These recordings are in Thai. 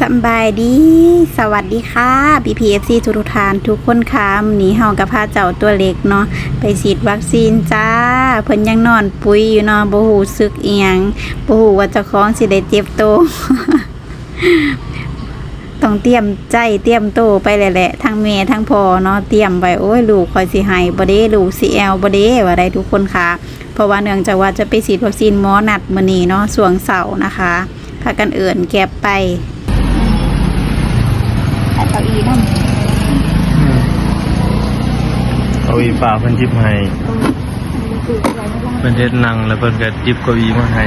สบายดี สวัสดีค่ะ BPFC ทุกทุกทานทุกคนค่ะมื้อนี้เฮากับพาเจ้าตัวเล็กเนาะไปฉีดวัคซีนจ้า เพิ่นยังนอนปุยอยู่เนาะบ่ฮู้สึกอียงบ่ฮู้ว่าเจ้าของสิได้เจ็บโต ต้องเตรียมใจเตรียมโตไปแหละๆทั้งแม่ทั้งพ่อเนาะเตรียมไว้โอ้ยลูกคอยสิให้บ่เด้ลูกสิแอลบ่เด้ว่าได้ทุกคนค่ะ เพราะว่าเนื่องจากว่าจะไปฉีดวัคซีนหมอนัดมื้อนี้เนาะช่วงเสาร์นะคะพากันเอิ่นแก็บไปแต่เก้าอี้นั่น เก้า อี้ป่าเพิ่นจิบให้เพิ่นเฮ็ดนั่งแล้วเพิ่นก็จิบเก้าอี้มาให้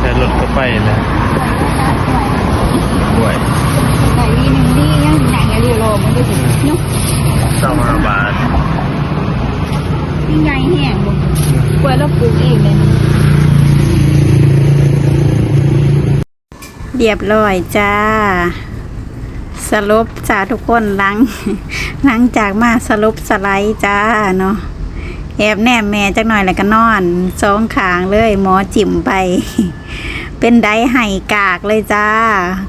แต่รถก็ไปแล้วด้วยเก้าอี้หนึ่งนี่ยังหนังอย่าเรียโลมันก็ถึงเนาะเศร้าห้าบาทนี่ใหญ่แห้งบ่กล้วยเราปลูกเองเลยเรียบร้อยจ้า สรุปจ้าทุกคนหลังหลังจากมาสรุปสไลด์จ้าเนาะแอบแนมแม่จักหน่อยแล้วก็นอนสองขางเลย หมอจิ่มไป เป็นไดไห้กากเลยจ้า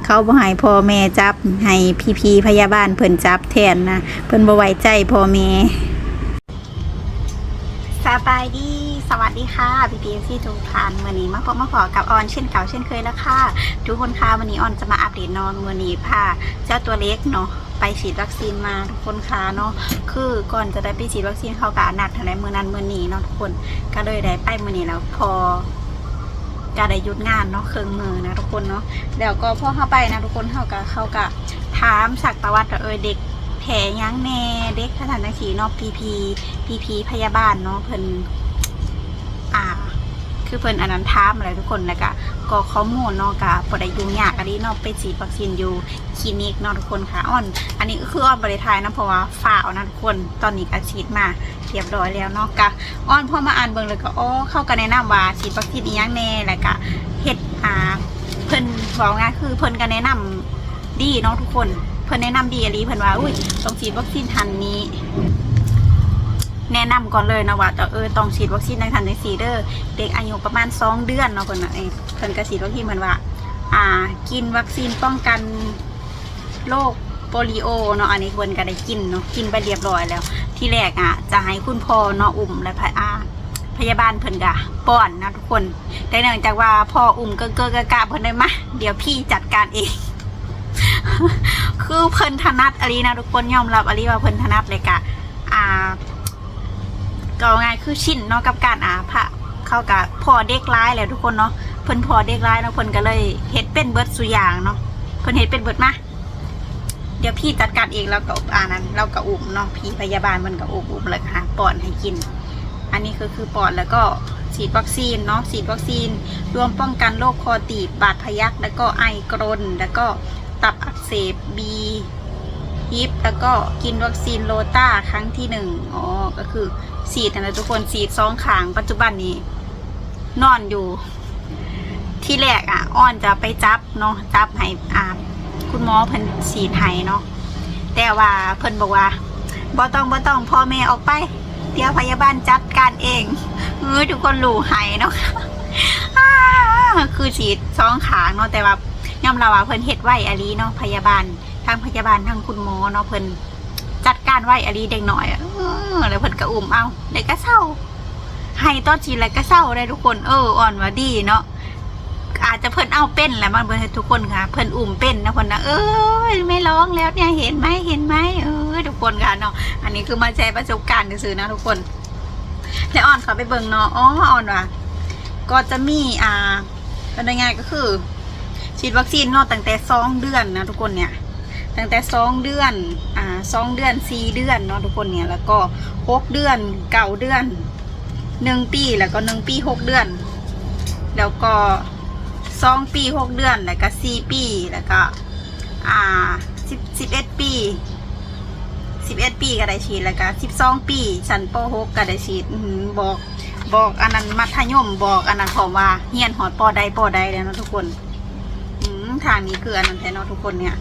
เขาบ่ให้พ่อแม่จับ ให้พี่พีพยาบาลเพิ่นจับแทนนะเพิ่นบ่ไว้ใจพ่อแม่ บายดี สวัสดีค่ะพี่พีซีทุกท่านวันนี้มาพบมาขอกับออนเช่นเก่าเช่นเคยแล้วค่ะ ทุกคนค่ะวันนี้ออนจะมาอัปเดตนอนวันนี้พาเจ้าตัวเล็กเนาะไปฉีดวัคซีนมาทุกคนค่ะเนาะคือก่อนจะได้ไปฉีดวัคซีนเขากะนัดอะไรมือนั้นมือนี้เนาะทุกคนก็เลยได้ไปมือนี้แล้วพอก็ได้หยุดงานเนาะเครื่องมือนะทุกคนเนาะเดี๋ยวก็พ่อเข้าไปนะทุกคนเขากะเขากะถามสักประวัติเออเด็ก ผลยังแน่เด็กสถานสีเนาะพีพีพีพีพยาบาลเนาะเพิ่นอ่า คือเพิ่นอันนั้นถามอะไรทุกคนแล้วก็ก็ข้อมูลเนาะก็บ่ได้ยุ่งยากอันนี้เนาะไปฉีดวัคซีนอยู่คลินิกเนาะทุกคนค่ะอ้อน อันนี้ก็คืออ้อนบริทายนะเพราะว่าฝ่าวนะทุกคนตอนนี้ก็ฉีดมาเรียบร้อยแล้วเนาะก็อ้อนพอมาอ่านเบิ่งเลยก็อ๋อเข้ากันแนะนำว่าฉีดวัคซีนอีหยังแน่แล้วก็เฮ็ดอ่าเพิ่นบอกง่ายคือเพิ่นก็แนะนำดีเนาะทุกคน เพิ่นแนะนำดีอะลีเพิ่นว่าอุ้ยต้องฉีดวัคซีนทันนี้ แนะนำก่อนเลยนะว่าเออต้องฉีดวัคซีนในทันในสีเด้อเด็กอายุประมาณสองเดือนเนาะเพิ่นน่ะเองเพิ่นก็ฉีดวัคซีนเพิ่นว่า อ่า กินวัคซีนป้องกันโรคโปลิโอเนาะอันนี้เพิ่นก็ได้กินเนาะกินไปเรียบร้อยแล้ว ที่แรกอะ จะให้คุณพ่อเนาะอุ้มและพยาพยาบาลเพิ่นกะป้อนนะทุกคน แต่เนื่องจากว่าพ่ออุ้มเก้อเก้อกะกะเพิ่นได้มาเดี๋ยวพี่จัดการเอง คือเพิ่นถนัดอลีนะทุกคนยอมรับอลีว่าเพิ่นถนัดเลยกะอ่าก็ง่ายคือชินเนาะกับการอ่าพระเข้ากับพอเด็กร้ายแล้วทุกคนเนาะเพิ่นพอเด็กร้ายเนาะเพิ่นก็เลยเฮ็ดเป็นเบิร์ดสุอย่างเนาะเพิ่นเฮ็ดเป็นเบิร์ดมาเดี๋ยวพี่จัดการเองแล้วก็อ่านั้นเราก็อุ้มเนาะพี่พยาบาลมันก็อุ้มอุ้มเลยค่ะปอนให้กิน อันนี้คือคือปอดแล้วก็ฉีดวัคซีนเนาะฉีดวัคซีนรวมป้องกันโรคคอตีบบาดทะยักแล้วก็ไอกรนแล้วก็ ตับอักเสบบีฮิปแล้วก็กินวัคซีนโลต้าครั้งที่หนึ่งอ๋อ ก็คือฉีดนะทุกคนฉีดสองขาง ปัจจุบันนี้ นอนอยู่ ที่แรกอะ อ้อนจะไปจับเนาะจับให้อาคุณหมอเพิ่นฉีดให้เนาะแต่ว่าเพิ่นบอกว่าบ่ต้องบ่ต้องพ่อแม่ออกไป เดี๋ยวพยาบาลจัดการเองเออทุกคนรู้ให้เนาะคือฉีดสองขางเนาะแต่ว่า ยอมรับว่าเพิ่นเฮ็ดไว้อลีเนาะพยาบาลทางพยาบาลทางคุณหมอเนาะเพิ่นจัดการไว้อลีเด็กหน่อยอแล้วเพิ่นก็อุ้มเอาเด็กก็เศร้าให้ตอนฉีดแล้วก็เศร้าได้ทุกคนเอออ่อนว่าดีเนาะอาจจะเพิ่นเอาเป็นแหละมันเพิ่นทุกคนค่ะ เพิ่นอุ้มเป็นนะเพิ่นนะเออไม่ร้องแล้วเนี่ยเห็นไหมเห็นไหมเออทุกคนค่ะเนาะอันนี้คือมาแชร์ประสบการณ์ซื่อนะทุกคนแล้วอ่อนเขาไปเบิ่งเนาะอ๋ออ่อนว่ะก็จะมีอ่าเป็นยังไงก็คือ ฉีดวัคซีนเนาะตั้งแต่สองเดือนนะทุกคนเนี่ยตั้งแต่สองเดือนอ่าสองเดือนสี่เดือนเนาะทุกคนเนี่ยแล้วก็หกเดือนเก้าเดือนหนึ่งปีแล้วก็หนึ่งปีหกเดือน แล้วก็สองปีหกเดือนแล้วก็สี่ปีแล้วก็อ่าสิบสิบเอ็ดปีสิบเอ็ดปีก็ได้ฉีดแล้วก็สิบสองปีชั้นปหกก็ได้ฉีดบอกบอกอันนั้นมัธยมบอกอันนั้นผมว่าเฮียนหอดปอใดปอใดแล้วนะทุกคน ทางนี้คืออันนั้นแท้เนาะทุกคนเนี่ย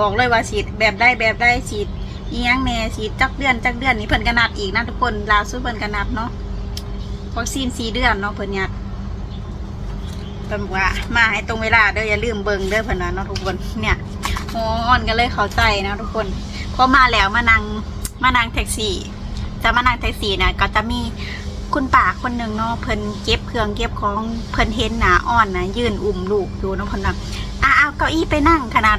บอกเลยว่าฉีดแบบได้แบบได้ฉีดอียังแน่ฉีดจักเดือนจักเดือนนี่เพิ่นกระนัดอีกนะทุกคนลาสุดเพิ่นกระนัดเนาะวัคซีนสี่เดือนเนาะเพิ่นเนี่ยเพิ่นบอกว่ามาให้ตรงเวลาเด้ออย่าลืมเบิ่งเด้อเพิ่นว่าเนาะทุกคนเนี่ยอ๋ออ่อนก็เลยเข้าใจนะทุกคนพอมาแล้วมานั่งมานั่งแท็กซี่จะมานั่งแท็กซี่นะก็จะมีคุณป่าคนหนึ่งเนาะเพิ่นเก็บเครื่องเก็บของเพิ่นเห็นหนาอ่อนนะยืนอุ้มลูกอยู่เนาะเพิ่นว่าอะ เก้าอี้ไปนั่งขนาด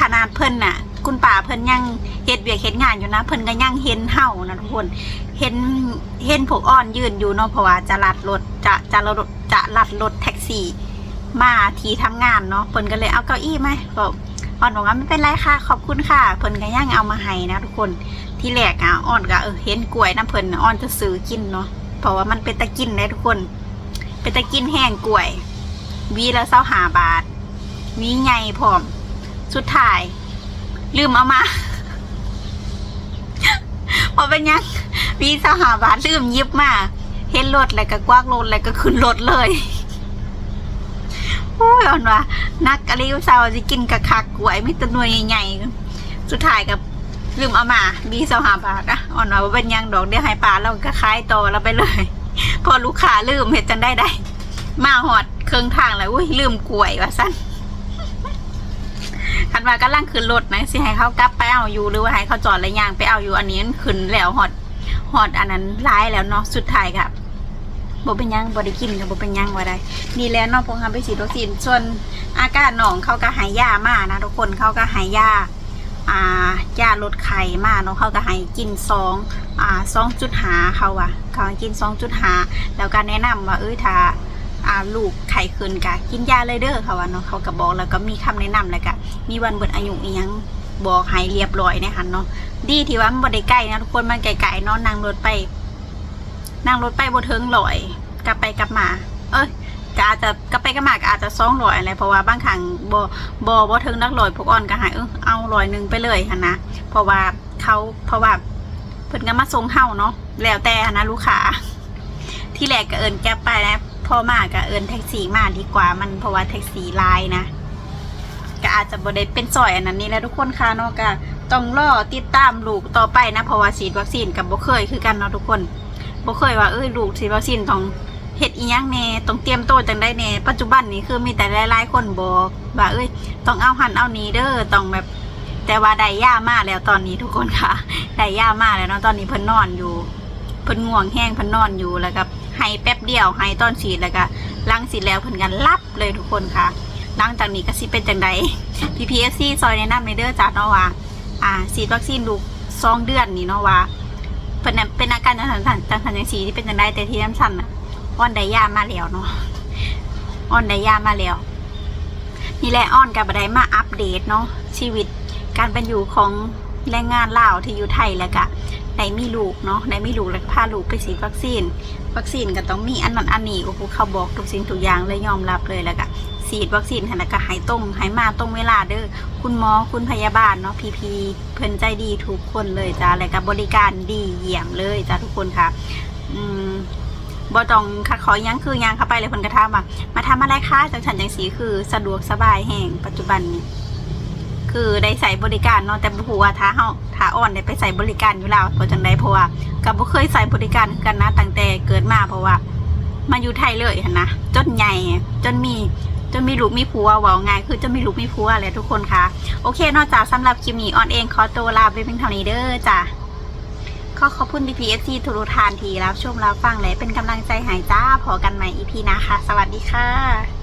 ขนาดเพิ่นน่ะ คุณป่าเพิ่นยังเฮ็ดเวียกเฮ็ดงานอยู่นะ เพิ่นก็ยังเห็นเฮานะทุกคนเห็นเห็นพวกอ่อนยืนอยู่เนาะเพราะว่าจะลัดรถจะจะรถจะลัดรถแท็กซี่ มาที่ทำงานเนาะเพิ่นก็เลยเอาเก้าอี้มาก็อ่อนบอกว่าไม่เป็นไรค่ะ ขอบคุณค่ะ เพิ่นก็ยังเอามาให้นะทุกคนที่แรกอะอ่อนก็เออเห็นกล้วยน้ำเพิ่นน่ะอ่อนจะซื้อกินเนาะเพราะว่ามันเป็นตะกินได้ทุกคน เป็นตะกินแห้งกล้วยวีละเศร้าหาบาท วีใหญ่พร้อม สุดท้าย ลืมเอามาพอเป็นยังวีเศร้าหาบาทลืมยิบมาเห็นรถแล้วก็กว้างรถแล้วก็ขึ้นรถเลยโอ้ยอ่อนว่านักอะไรอุตส่าห์จะกินกะคักกล้วยไม่ตัวหน่วยใหญ่ๆสุดท้ายกับลืมเอามาบีสหาบาทอะอ่อนว่าเป็นยังดอกเดียวให้ปลาเราก็ขายต่อเราไปเลย พอลูกค้าลืมเห็ดจังได้ได้มาหอดเครื่องทางแล้วอุ้ยลืมกล้วยว่าสั้น คันว่ากำลังขึ้นรถนะสิให้เขากลับไปเอาอยู่หรือว่าให้เขาจอดระยางไปเอาอยู่อันนี้ขึ้นแล้วหอดหอดอันนั้นร้ายแล้วเนาะสุดท้ายกับบ่เป็นยังบ่ได้กินกับบ่เป็นยังว่าได้นี่แล้วเนาะพวกเขาไปฉีดวัคซีนส่วนอาการหนองเขาก็หายยามานะทุกคนเขาก็หายยาอ่ายาลดไข้มาเนาะเขาก็ให้กินซองอ่าซองจุดหาเขาอะเขาให้กินซองจุดหาแล้วก็แนะนำว่าเอ้ยถ้า อ่าลูกไข้ขึ้นกะกินยาเลยเด้อเขาว่าเนาะเขาก็บอกแล้วก็มีคำแนะนำแล้วก็มีวันเบิดอายุอีหยังบอกให้เรียบร้อยนะคะเนาะดีที่ว่ามันบ่ได้ใกล้นะทุกคนมันไกลๆเนาะนั่งรถไป นั่งรถไปบ่เทิงลอย กลับไปกลับมา เอ้ยก็อาจจะกลับไปกลับมาก็อาจจะซ่องลอยอะไรเพราะว่าบางครั้งบ่บอบ่ถึงนักลอยพวกอ่อนก็หายเออเอาลอยหนึ่งไปเลยค่ะนะเพราะว่าเขาเพราะว่าเพิ่นก็มาส่งเฮาเนาะแล้วแต่นะลูกค้าที่แรกก็เอินแก๊ปไปนะ พอมาก็เอินแท็กซี่มาดีกว่ามันเพราะว่าแท็กซี่ลายนะก็อาจจะบ่ได้เป็นซอยอันนั้นนี่แหละทุกคนค่ะเนาะก็ต้องรอติดตามลูกต่อไปนะเพราะว่าฉีดวัคซีนกับบ่เคยคือกันเนาะทุกคนบ่เคยว่าเอ้ยลูกฉีดวัคซีนต้องเฮ็ดอีหยังแน่ต้องเตรียมตัวจังได้แน่ปัจจุบันนี้คือมีแต่หลายๆคนบอกว่าเอ้ย ต้องเอาหันเอานี้เด้อต้องแบบ แต่ว่าได้ย่ามาแล้วตอนนี้ทุกคนค่ะได้ย่ามาแล้วเนาะตอนนี้เพิ่นนอนอยู่เพิ่นง่วงแห้งเพิ่นนอนอยู่แล้วก็ ให้แป๊บเดียวให้ตอนฉีดแล้วก็หลังฉีดแล้วเพิ่นกันรับเลยทุกคนค่ะหลังจากนี้ก็สิเป็นจังได PPSC ซอยแนะนำในเด้อจ้าเนาะว่าอ่าฉีดวัคซีนลูกสองเดือนนี่เนาะว่าเพิ่นเป็นอาการจังสันจังสันจังสีที่เป็นจังไดแต่ที่น้ำชันน่อนไดยามาแล้วเนาะอ้อนไดยามาแล้วนี่แหละอ้อนกับบัไดมาอัปเดตเนาะชีวิตการเป็นอยู่ของแรงงานลาวที่อยู่ไทยแล้วก็ ได้มีลูกเนาะได้มีลูกแล้วพาลูกไปฉีดวัคซีน วัคซีนก็ต้องมีอันนั้นอันนี้โอ้โหเขาบอกทุกสิ่งทุกอย่างเลยยอมรับเลยแล้วก็ฉีดวัคซีนแล้วก็หายตรงหายมาตรงเวลาเด้อคุณหมอคุณพยาบาลเนาะพีพีเพิ่นใจดีทุกคนเลยจ้าแล้วก็บริการดีเยี่ยมเลยจ้าทุกคนค่ะ อืมบ่ต้องคัดขอยังคือยังเข้าไปเลยเพิ่นก็ถามว่ามาทำอะไรคะจังฉันจังสีคือสะดวกสบายแห่งปัจจุบันนี้ คือได้ใส่บริการเนาะแต่บ่ฮู้ว่าถ้าเฮาถ้าอ่อนได้ไปใส่บริการอยู่แล้วเพราะจังไดเพราะว่าก็บ่เคยใส่บริการกันนะตั้งแต่เกิดมาเพราะว่า มาอยู่ไทยเลยนะจนใหญ่จนมีจนมีลูกมีผัวว้าง่ายคือจนมีลูกมีผัวแหละทุกคนค่ะ โอเคนอกจากสำหรับคลิปนี้ออนเองขอตัวลาไปเพียงเท่านี้เด้อจ้ะขอขอบคุณ BPSC ทุกทานทีรับชมรับฟังและเป็นกำลังใจหายจ้าพอกันใหม่ EP นะคะ สวัสดีค่ะ